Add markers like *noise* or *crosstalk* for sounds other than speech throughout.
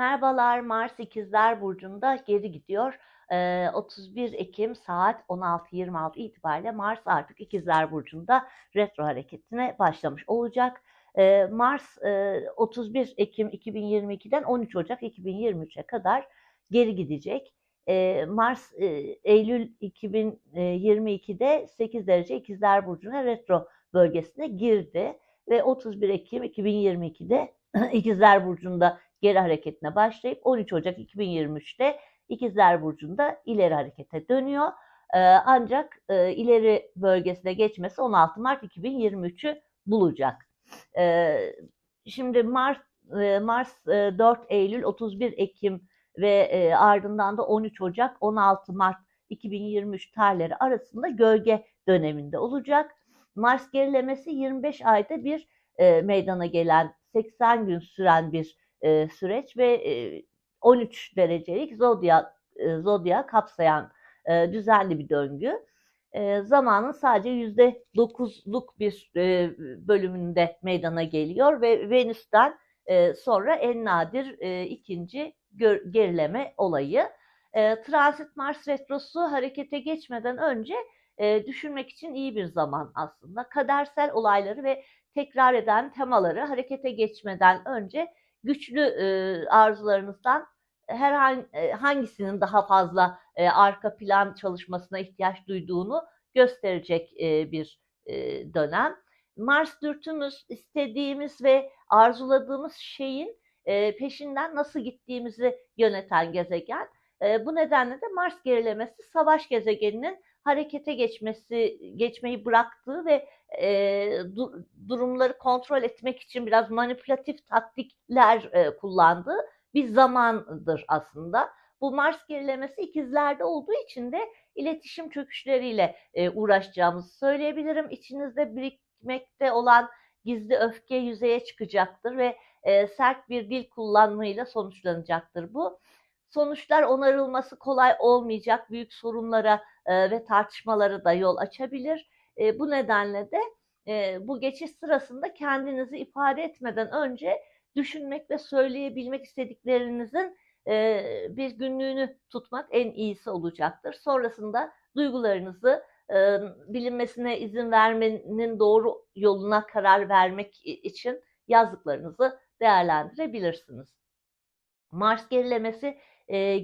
Merhabalar, Mars İkizler Burcu'nda geri gidiyor. Ee, 31 Ekim saat 16.26 itibariyle Mars artık İkizler Burcu'nda retro hareketine başlamış olacak. Ee, Mars e, 31 Ekim 2022'den 13 Ocak 2023'e kadar geri gidecek. Ee, Mars e, Eylül 2022'de 8 derece İkizler Burcu'na retro bölgesine girdi ve 31 Ekim 2022'de *clears throat* İkizler Burcu'nda geri hareketine başlayıp 13 Ocak 2023'te İkizler Burcu'nda ileri harekete dönüyor. Ee, ancak e, ileri bölgesine geçmesi 16 Mart 2023'ü bulacak. Ee, şimdi Mars, e, Mars e, 4 Eylül, 31 Ekim ve e, ardından da 13 Ocak, 16 Mart 2023 tarihleri arasında gölge döneminde olacak. Mars gerilemesi 25 ayda bir meydana gelen 80 gün süren bir e, süreç ve e, 13 derecelik zodya e, zodya kapsayan e, düzenli bir döngü. E, zamanın sadece yüzde dokuzluk bir e, bölümünde meydana geliyor ve Venüs'ten e, sonra en nadir e, ikinci gerileme olayı. E, Transit Mars retrosu harekete geçmeden önce e, düşünmek için iyi bir zaman aslında. Kadersel olayları ve tekrar eden temaları harekete geçmeden önce güçlü e, arzularınızdan herhangi e, hangisinin daha fazla e, arka plan çalışmasına ihtiyaç duyduğunu gösterecek e, bir e, dönem. Mars dürtümüz istediğimiz ve arzuladığımız şeyin e, peşinden nasıl gittiğimizi yöneten gezegen. E, bu nedenle de Mars gerilemesi savaş gezegeninin harekete geçmesi geçmeyi bıraktığı ve e, du, durumları kontrol etmek için biraz manipülatif taktikler e, kullandığı bir zamandır aslında. Bu Mars gerilemesi ikizlerde olduğu için de iletişim çöküşleriyle e, uğraşacağımızı söyleyebilirim. İçinizde birikmekte olan gizli öfke yüzeye çıkacaktır ve e, sert bir dil kullanmayla sonuçlanacaktır bu. Sonuçlar onarılması kolay olmayacak büyük sorunlara e, ve tartışmalara da yol açabilir. E, bu nedenle de e, bu geçiş sırasında kendinizi ifade etmeden önce düşünmek ve söyleyebilmek istediklerinizin e, bir günlüğünü tutmak en iyisi olacaktır. Sonrasında duygularınızı bilinmesine izin vermenin doğru yoluna karar vermek için yazdıklarınızı değerlendirebilirsiniz. Mars gerilemesi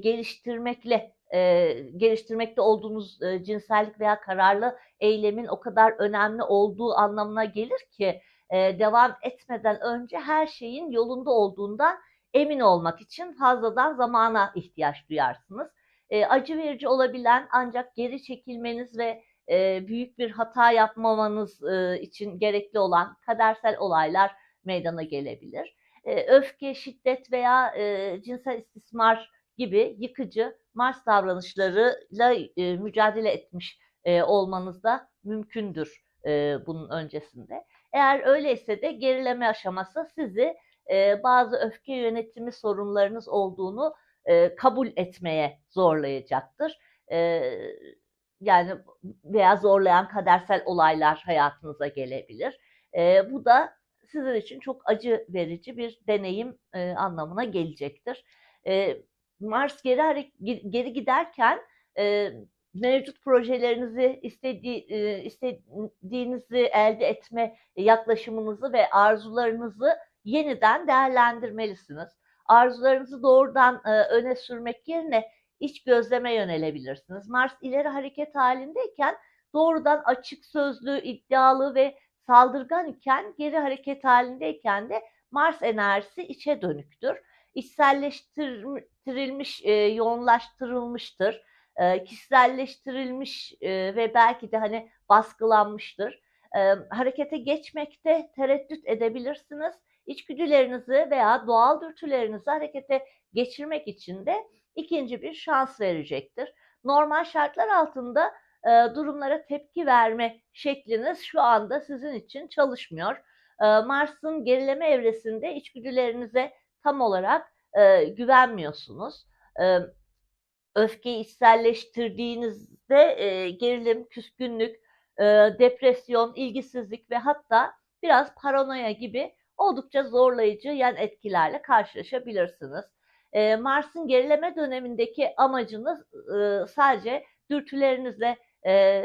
geliştirmekle e, geliştirmekte olduğunuz e, cinsellik veya kararlı eylemin o kadar önemli olduğu anlamına gelir ki e, devam etmeden önce her şeyin yolunda olduğundan emin olmak için fazladan zamana ihtiyaç duyarsınız. E, acı verici olabilen ancak geri çekilmeniz ve e, büyük bir hata yapmamanız e, için gerekli olan kadersel olaylar meydana gelebilir. E, öfke, şiddet veya e, cinsel istismar gibi yıkıcı Mars davranışlarıyla e, mücadele etmiş e, olmanız da mümkündür e, bunun öncesinde. Eğer öyleyse de gerileme aşaması sizi e, bazı öfke yönetimi sorunlarınız olduğunu e, kabul etmeye zorlayacaktır. E, yani veya zorlayan kadersel olaylar hayatınıza gelebilir. E, bu da sizin için çok acı verici bir deneyim e, anlamına gelecektir. E, Mars geri geri giderken e, mevcut projelerinizi istedi, e, istediğinizi elde etme yaklaşımınızı ve arzularınızı yeniden değerlendirmelisiniz. Arzularınızı doğrudan e, öne sürmek yerine iç gözleme yönelebilirsiniz. Mars ileri hareket halindeyken doğrudan açık sözlü, iddialı ve saldırgan iken geri hareket halindeyken de Mars enerjisi içe dönüktür. İçselleştirilmiş, e, yoğunlaştırılmıştır e, kişiselleştirilmiş e, ve belki de hani baskılanmıştır. E, harekete geçmekte tereddüt edebilirsiniz. İçgüdülerinizi veya doğal dürtülerinizi harekete geçirmek için de ikinci bir şans verecektir. Normal şartlar altında e, durumlara tepki verme şekliniz şu anda sizin için çalışmıyor. E, Mars'ın gerileme evresinde içgüdülerinize tam olarak e, güvenmiyorsunuz. E, öfkeyi içselleştirdiğinizde e, gerilim, küskünlük, e, depresyon, ilgisizlik ve hatta biraz paranoya gibi oldukça zorlayıcı yan etkilerle karşılaşabilirsiniz. e, Mars'ın gerileme dönemindeki amacınız e, sadece dürtülerinizle e,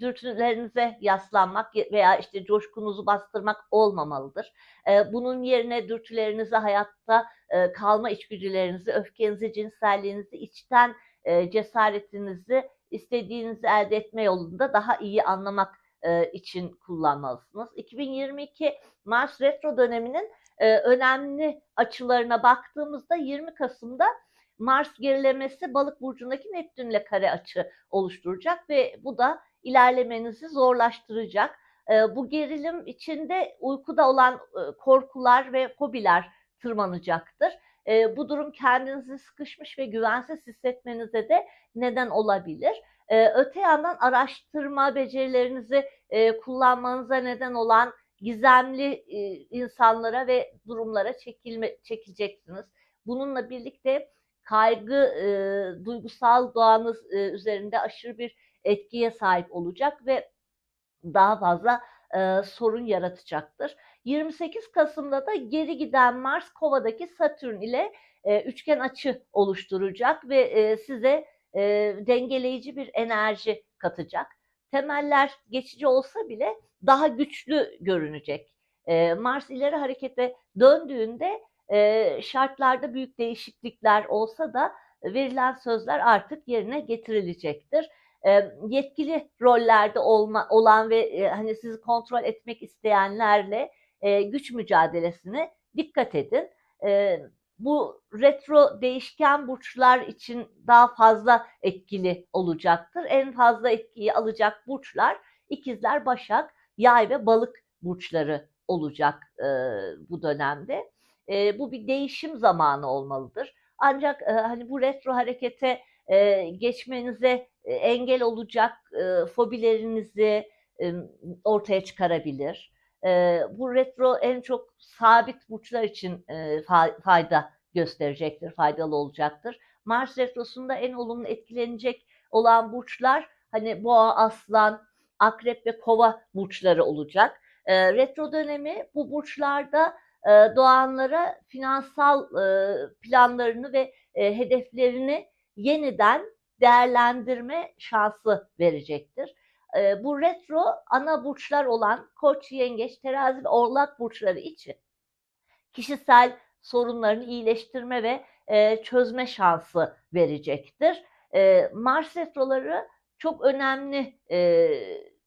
dürtülerinize yaslanmak veya işte coşkunuzu bastırmak olmamalıdır. E, bunun yerine dürtülerinizi hayatta e, kalma içgüdülerinizi, öfkenizi, cinselliğinizi, içten e, cesaretinizi istediğinizi elde etme yolunda daha iyi anlamak e, için kullanmalısınız. 2022 Mars retro döneminin önemli açılarına baktığımızda 20 Kasım'da Mars gerilemesi balık burcundaki Neptünle kare açı oluşturacak ve bu da ilerlemenizi zorlaştıracak. E, bu gerilim içinde uykuda olan e, korkular ve fobiler tırmanacaktır. E, bu durum kendinizi sıkışmış ve güvensiz hissetmenize de neden olabilir. E, öte yandan araştırma becerilerinizi e, kullanmanıza neden olan gizemli e, insanlara ve durumlara çekilme, çekileceksiniz. Bununla birlikte kaygı, duygusal doğanız üzerinde aşırı bir etkiye sahip olacak ve daha fazla e, sorun yaratacaktır. 28 Kasım'da da geri giden Mars Kova'daki Satürn ile e, üçgen açı oluşturacak ve e, size e, dengeleyici bir enerji katacak. Temeller geçici olsa bile daha güçlü görünecek. E, Mars ileri harekete döndüğünde e, şartlarda büyük değişiklikler olsa da verilen sözler artık yerine getirilecektir. E, yetkili rollerde olma, olan ve e, hani sizi kontrol etmek isteyenlerle e, güç mücadelesine dikkat edin. Bu retro değişken burçlar için daha fazla etkili olacaktır. En fazla etkiyi alacak burçlar ikizler, başak, yay ve balık burçları olacak e, bu dönemde. E, bu bir değişim zamanı olmalıdır. Ancak e, hani bu retro harekete e, geçmenize engel olacak e, fobilerinizi e, ortaya çıkarabilir. E, bu retro en çok sabit burçlar için e, fayda gösterecektir, faydalı olacaktır. Mars retrosunda en olumlu etkilenecek olan burçlar hani boğa, aslan, akrep ve kova burçları olacak. E, retro dönemi bu burçlarda e, doğanlara finansal e, planlarını ve e, hedeflerini yeniden değerlendirme şansı verecektir. E, bu retro ana burçlar olan Koç, Yengeç, Terazi ve Oğlak burçları için kişisel sorunlarını iyileştirme ve e, çözme şansı verecektir. E, Mars retroları çok önemli e,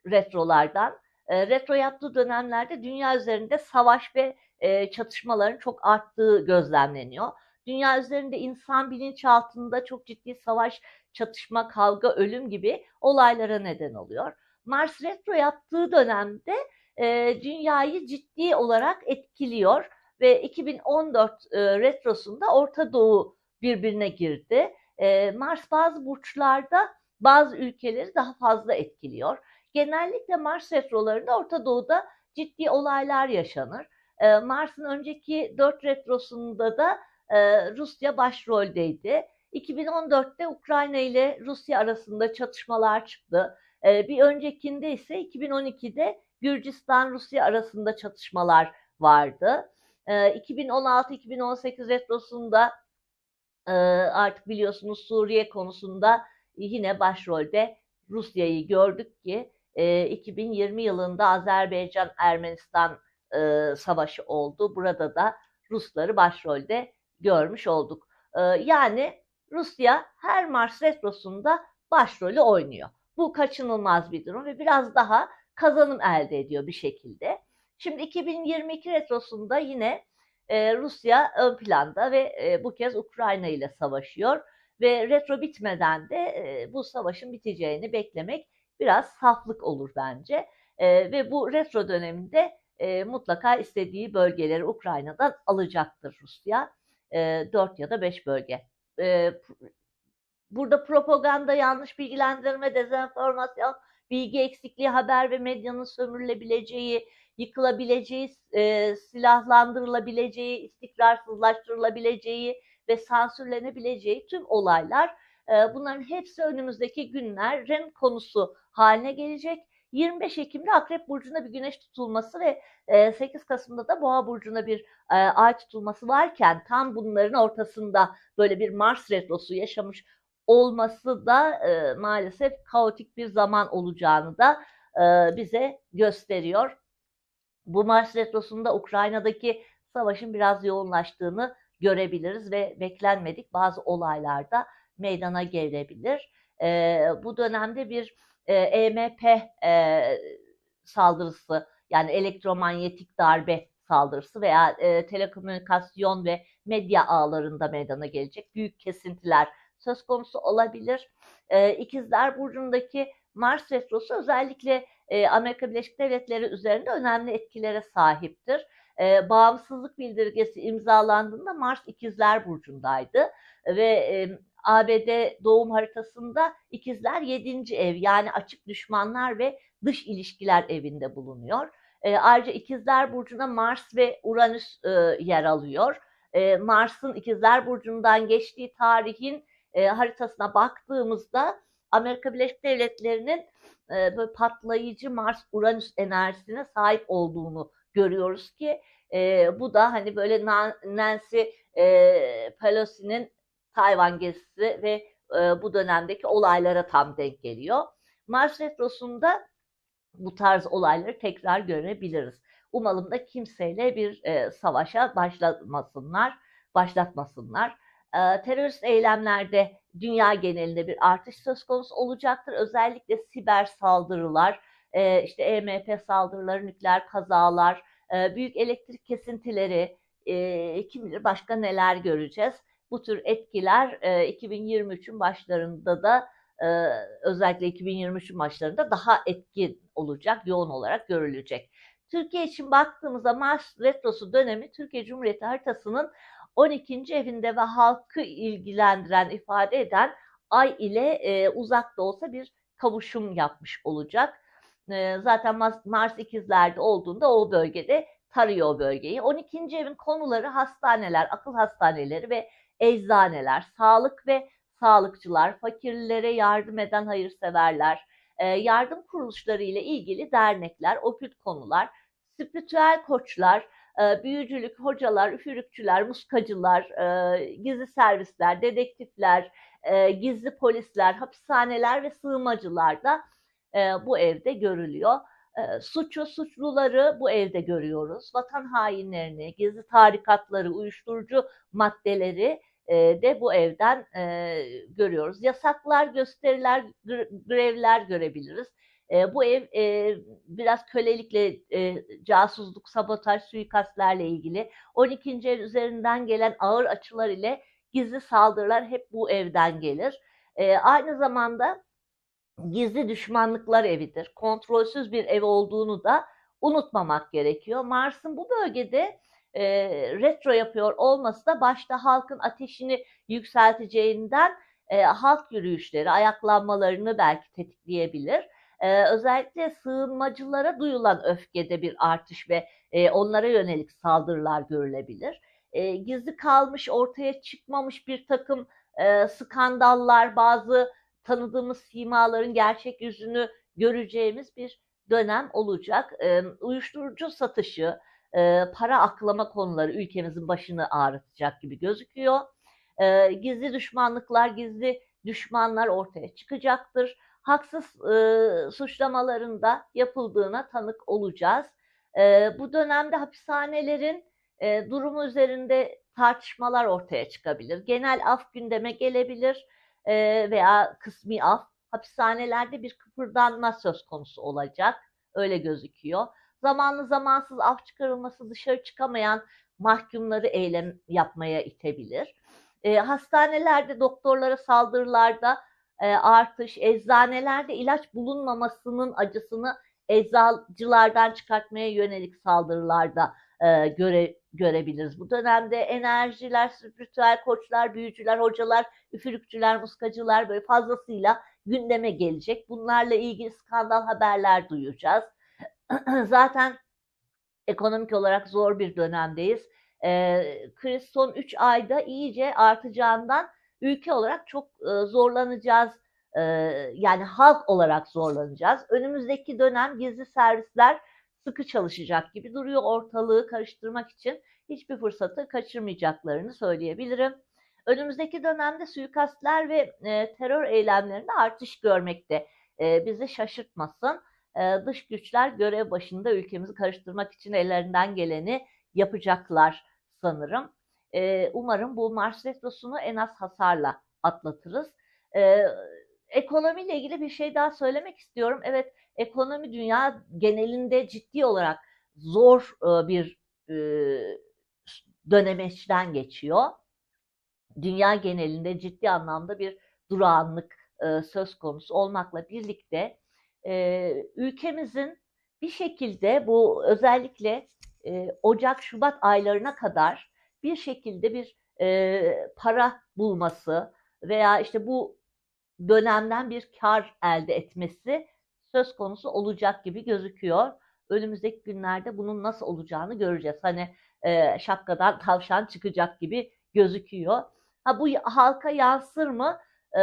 retrolardan. E, retro yaptığı dönemlerde dünya üzerinde savaş ve e, çatışmaların çok arttığı gözlemleniyor. Dünya üzerinde insan bilinçaltında çok ciddi savaş, çatışma, kavga, ölüm gibi olaylara neden oluyor. Mars retro yaptığı dönemde e, dünyayı ciddi olarak etkiliyor ve 2014 e, retrosunda Orta Doğu birbirine girdi. E, Mars bazı burçlarda bazı ülkeleri daha fazla etkiliyor. Genellikle Mars retrolarında Orta Doğu'da ciddi olaylar yaşanır. E, Mars'ın önceki 4 retrosunda da e, Rusya başroldeydi. 2014'te Ukrayna ile Rusya arasında çatışmalar çıktı. E, bir öncekinde ise 2012'de Gürcistan-Rusya arasında çatışmalar vardı. 2016-2018 retrosunda artık biliyorsunuz Suriye konusunda yine başrolde Rusya'yı gördük ki 2020 yılında Azerbaycan-Ermenistan savaşı oldu. Burada da Rusları başrolde görmüş olduk. Yani Rusya her Mars retrosunda başrolü oynuyor. Bu kaçınılmaz bir durum ve biraz daha kazanım elde ediyor bir şekilde. Şimdi 2022 retrosunda yine e, Rusya ön planda ve e, bu kez Ukrayna ile savaşıyor ve retro bitmeden de e, bu savaşın biteceğini beklemek biraz saflık olur bence. Ve bu retro döneminde mutlaka istediği bölgeleri Ukrayna'dan alacaktır Rusya. E, 4 ya da 5 bölge. E, burada propaganda, yanlış bilgilendirme, dezenformasyon, bilgi eksikliği, haber ve medyanın sömürülebileceği, yıkılabileceği, e, silahlandırılabileceği, istikrarsızlaştırılabileceği ve sansürlenebileceği tüm olaylar e, bunların hepsi önümüzdeki günlerin konusu haline gelecek. 25 Ekim'de Akrep Burcu'nda bir güneş tutulması ve 8 Kasım'da da Boğa Burcu'na bir ay tutulması varken tam bunların ortasında böyle bir Mars retrosu yaşamış olması da maalesef kaotik bir zaman olacağını da bize gösteriyor. Bu Mars retrosunda Ukrayna'daki savaşın biraz yoğunlaştığını görebiliriz ve beklenmedik bazı olaylarda meydana gelebilir. E, bu dönemde bir e, EMP e, saldırısı yani elektromanyetik darbe saldırısı veya e, telekomünikasyon ve medya ağlarında meydana gelecek büyük kesintiler söz konusu olabilir. E, İkizler Burcu'ndaki Mars Retrosu özellikle e, Amerika Birleşik Devletleri üzerinde önemli etkilere sahiptir. E, bağımsızlık bildirgesi imzalandığında Mars İkizler Burcu'ndaydı ve e, ABD doğum haritasında ikizler 7. ev yani açık düşmanlar ve dış ilişkiler evinde bulunuyor. E, ayrıca ikizler burcuna Mars ve Uranüs e, yer alıyor. E, Mars'ın ikizler burcundan geçtiği tarihin e, haritasına baktığımızda Amerika Birleşik Devletleri'nin e, böyle patlayıcı Mars-Uranüs enerjisine sahip olduğunu görüyoruz ki e, bu da hani böyle Nancy e, Pelosi'nin Tayvan gezisi ve e, bu dönemdeki olaylara tam denk geliyor. Mars Retrosu'nda bu tarz olayları tekrar görebiliriz. Umalım da kimseyle bir e, savaşa başlatmasınlar, başlatmasınlar. E, terörist eylemlerde dünya genelinde bir artış söz konusu olacaktır. Özellikle siber saldırılar, e, işte EMP saldırıları, nükleer kazalar, e, büyük elektrik kesintileri, e, kim bilir başka neler göreceğiz bu tür etkiler e, 2023'ün başlarında da e, özellikle 2023'ün başlarında daha etkin olacak, yoğun olarak görülecek. Türkiye için baktığımızda Mars Retrosu dönemi Türkiye Cumhuriyeti haritasının 12. evinde ve halkı ilgilendiren, ifade eden ay ile e, uzak da olsa bir kavuşum yapmış olacak. E, zaten Mars ikizlerde olduğunda o bölgede tarıyor o bölgeyi. 12. evin konuları hastaneler, akıl hastaneleri ve eczaneler, sağlık ve sağlıkçılar, fakirlere yardım eden hayırseverler, e, yardım kuruluşları ile ilgili dernekler, okült konular, spiritüel koçlar, e, büyücülük, hocalar, üfürükçüler, muskacılar, e, gizli servisler, dedektifler, gizli polisler, hapishaneler ve sığınmacılar da bu evde görülüyor. Suçu, suçluları bu evde görüyoruz. Vatan hainlerini, gizli tarikatları, uyuşturucu maddeleri de bu evden görüyoruz. Yasaklar, gösteriler, grevler görebiliriz. Bu ev biraz kölelikle, casusluk, sabotaj, suikastlerle ilgili. 12. ev üzerinden gelen ağır açılar ile gizli saldırılar hep bu evden gelir. Aynı zamanda gizli düşmanlıklar evidir. Kontrolsüz bir ev olduğunu da unutmamak gerekiyor. Mars'ın bu bölgede e, retro yapıyor olması da başta halkın ateşini yükselteceğinden e, halk yürüyüşleri, ayaklanmalarını belki tetikleyebilir. E, özellikle sığınmacılara duyulan öfkede bir artış ve e, onlara yönelik saldırılar görülebilir. E, gizli kalmış, ortaya çıkmamış bir takım e, skandallar, bazı tanıdığımız simaların gerçek yüzünü göreceğimiz bir dönem olacak. E, uyuşturucu satışı, e, para aklama konuları ülkemizin başını ağrıtacak gibi gözüküyor. E, gizli düşmanlıklar, gizli düşmanlar ortaya çıkacaktır. Haksız e, suçlamaların da yapıldığına tanık olacağız. E, bu dönemde hapishanelerin e, durumu üzerinde tartışmalar ortaya çıkabilir. Genel af gündeme gelebilir e, veya kısmi af. Hapishanelerde bir kıpırdanma söz konusu olacak. Öyle gözüküyor zamanlı zamansız af çıkarılması dışarı çıkamayan mahkumları eylem yapmaya itebilir. E, hastanelerde doktorlara saldırılarda e, artış, eczanelerde ilaç bulunmamasının acısını eczacılardan çıkartmaya yönelik saldırılarda e, göre, görebiliriz. Bu dönemde enerjiler, spiritüel koçlar, büyücüler, hocalar, üfürükçüler, muskacılar böyle fazlasıyla gündeme gelecek. Bunlarla ilgili skandal haberler duyacağız. *clears throat* Zaten ekonomik olarak zor bir dönemdeyiz. E, kriz son 3 ayda iyice artacağından ülke olarak çok e, zorlanacağız e, yani halk olarak zorlanacağız. Önümüzdeki dönem gizli servisler sıkı çalışacak gibi duruyor ortalığı karıştırmak için hiçbir fırsatı kaçırmayacaklarını söyleyebilirim. Önümüzdeki dönemde suikastler ve e, terör eylemlerinde artış görmekte. E, bizi şaşırtmasın. E, dış güçler görev başında ülkemizi karıştırmak için ellerinden geleni yapacaklar sanırım. E, umarım bu Mars Retrosu'nu en az hasarla atlatırız. E, ekonomiyle ilgili bir şey daha söylemek istiyorum. Evet, ekonomi dünya genelinde ciddi olarak zor e, bir e, dönemeçten geçiyor. Dünya genelinde ciddi anlamda bir durağanlık e, söz konusu olmakla birlikte e, ülkemizin bir şekilde bu özellikle Ocak-Şubat aylarına kadar bir şekilde bir para bulması veya işte bu dönemden bir kar elde etmesi söz konusu olacak gibi gözüküyor. Önümüzdeki günlerde bunun nasıl olacağını göreceğiz. Hani e, şapkadan tavşan çıkacak gibi gözüküyor. Ha bu halka yansır mı? E,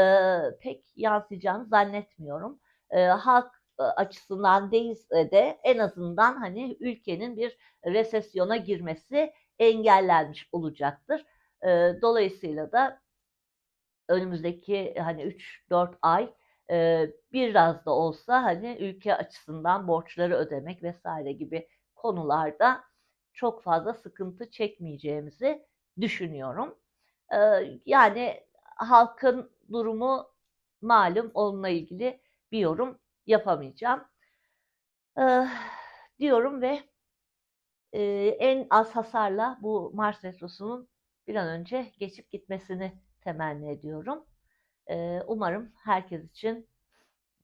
pek yansıyacağını zannetmiyorum. E, halk e, açısından değilse de en azından hani ülkenin bir resesyona girmesi engellenmiş olacaktır. E, dolayısıyla da önümüzdeki hani 3-4 ay e, biraz da olsa hani ülke açısından borçları ödemek vesaire gibi konularda çok fazla sıkıntı çekmeyeceğimizi düşünüyorum. E, yani halkın durumu malum onunla ilgili bir yorum yapamayacağım. E, diyorum ve e, en az hasarla bu Mars Retrosu'nun bir an önce geçip gitmesini temenni ediyorum. E, umarım herkes için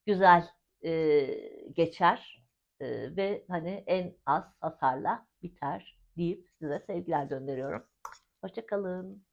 güzel e, geçer e, ve hani en az hasarla biter deyip size sevgiler gönderiyorum. Hoşçakalın.